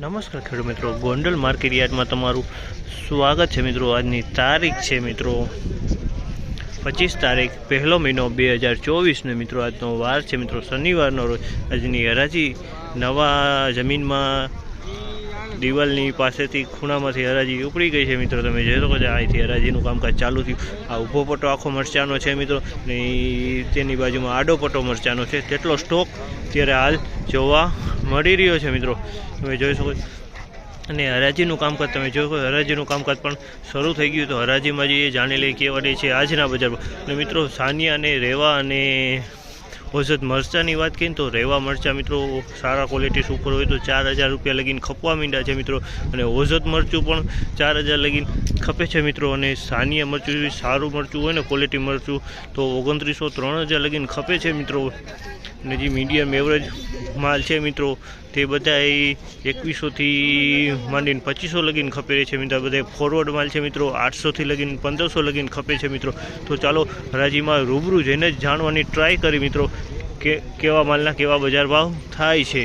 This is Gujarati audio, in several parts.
નમસ્કાર ખેડૂત મિત્રો, ગોંડલ માર્કેટ તમારું સ્વાગત છે મિત્રો. આજની તારીખ છે મિત્રો પચીસ તારીખ, પહેલો મહિનો બે હજાર ચોવીસને મિત્રો. આજનો વાર છે મિત્રો, શનિવારનો રોજ. આજની હરાજી નવા જમીનમાં દિવાલની પાસેથી ખૂણામાંથી હરાજી ઉપડી ગઈ છે મિત્રો. તમે જોઈ શકો છો, અહીંથી હરાજીનું કામકાજ ચાલુ થયું. આ ઊભો પટ્ટો આખો મરચાનો છે મિત્રો. ને તેની બાજુમાં આડો પટ્ટો મરચાનો છે. તેટલો સ્ટોક અત્યારે હાલ જોવા મળી રહ્યો છે મિત્રો. તમે જોઈ શકો છો. અને હરાજીનું કામકાજ, તમે જોઈ શકો હરાજીનું કામકાજ પણ શરૂ થઈ ગયું તો હરાજીમાં જઈએ જાણી લઈએ કેવા ડે છે આજના બજારમાં. અને મિત્રો, સાનિયા અને રેવા અને ઓઝત મરચાંની વાત કરીએ તો રેવા મરચાં મિત્રો, સારા ક્વોલિટી સુપર હોય તો ચાર હજાર રૂપિયા લગીને ખપવા માંડ્યા છે મિત્રો. અને ઓઝત મરચું પણ ચાર હજાર લગીને ખપે છે મિત્રો અને સાનિયા મરચું સારું મરચું હોય ને ક્વોલિટી મરચું, તો ઓગણત્રીસો ત્રણ હજાર લગીને ખપે છે મિત્રો. અને જે મીડિયમ એવરેજ માલ છે મિત્રો, તે બધા એકવીસોથી માંડીને પચીસો લગીને ખપે છે મિત્રો. બધા ફોરવર્ડ માલ છે મિત્રો આઠસોથી લગીને પંદરસો લગીને ખપે છે મિત્રો. તો ચાલો, હરાજીમાં રૂબરૂ જઈને જ જાણવાની ટ્રાય કરી મિત્રો, કે કેવા માલના કેવા બજાર ભાવ થાય છે.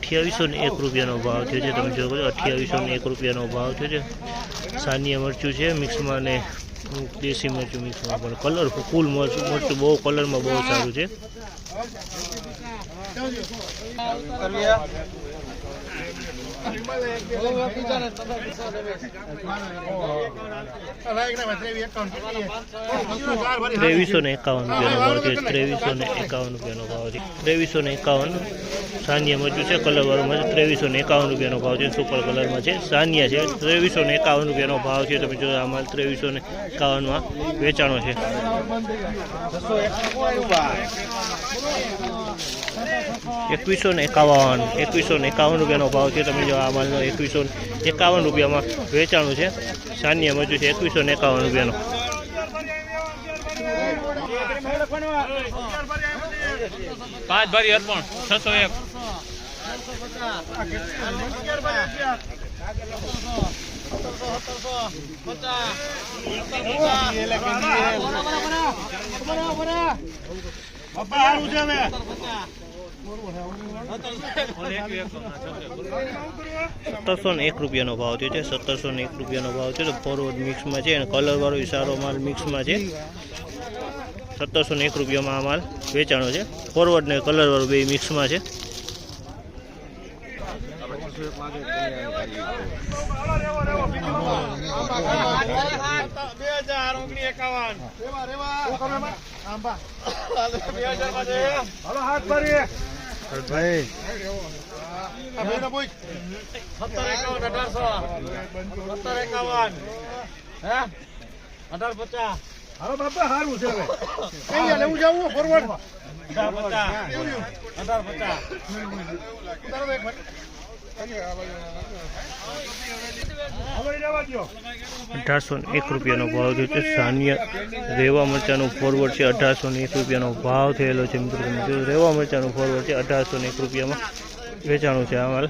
અઠ્યાવીસો ને એક રૂપિયાનો ભાવ થયો છે. તમે જોવો અઠ્યાવીસો ને એક રૂપિયાનો ભાવ થયો છે. સાનિયા મરચું છે, મિક્સમાં ને દેશી મરચું મિક્સમાં પણ કલર ફૂલ મરચું મરચું બહુ કલરમાં બહુ સારું છે. ત્રેવીસો ને એકાવન રૂપિયાનો ભાવ છે, ત્રેવીસો ને એકાવન રૂપિયાનો ભાવ છે. ત્રેવીસો ને એકાવન સાનિયા મરચું છે કલરવાળું છે ત્રેવીસો ને એકાવન રૂપિયાનો ભાવ છે, સુપર કલરમાં છે. સાનિયા છે, ત્રેવીસો ને એકાવન રૂપિયાનો ભાવ છે. તમે જો આ માલ ત્રેવીસો ને એકાવનમાં વેચાણો છે. એકવીસો ને એકાવન, એકવીસો ને એકાવન રૂપિયાનો ભાવ છે. તમે જો આ માલનો એકવીસો ને એકાવન રૂપિયામાં વેચાણું છે સાનિયા મજૂર છે એકવીસો ને એકાવન રૂપિયાનો પાંચ ભારી અર્પણ છસો એક સત્તરસો ને એક રૂપિયાનો ભાવ થયો છે. સત્તરસો ને એક રૂપિયાનો ભાવ છે. તો ફોરવર્ડ મિક્સમાં છે અને કલરવાળો સારો માલ મિક્સમાં છે. સત્તરસો ને એક રૂપિયામાં આ માલ વેચાણો છે. ફોરવર્ડ ને કલરવાળો બે મિક્સમાં છે. અઢાર પચાસ હાલો બાપા હારું છે હવે. કઈ લેવું જવું ફોરવર્ડ અઢાર પચાસ અઢાર પચાસ હવે અઢારસો એક રૂપિયાનો ભાવ થયો છે. સાનિયા રેવા મરચાંનો ફોરવર્ડ છે. અઢારસો એક રૂપિયાનો ભાવ થયેલો છે. મિત્રો રેવા મરચાંનો ફોરવર્ડ છે. અઢારસો ને એક રૂપિયામાં વેચાણું છે આ માલ.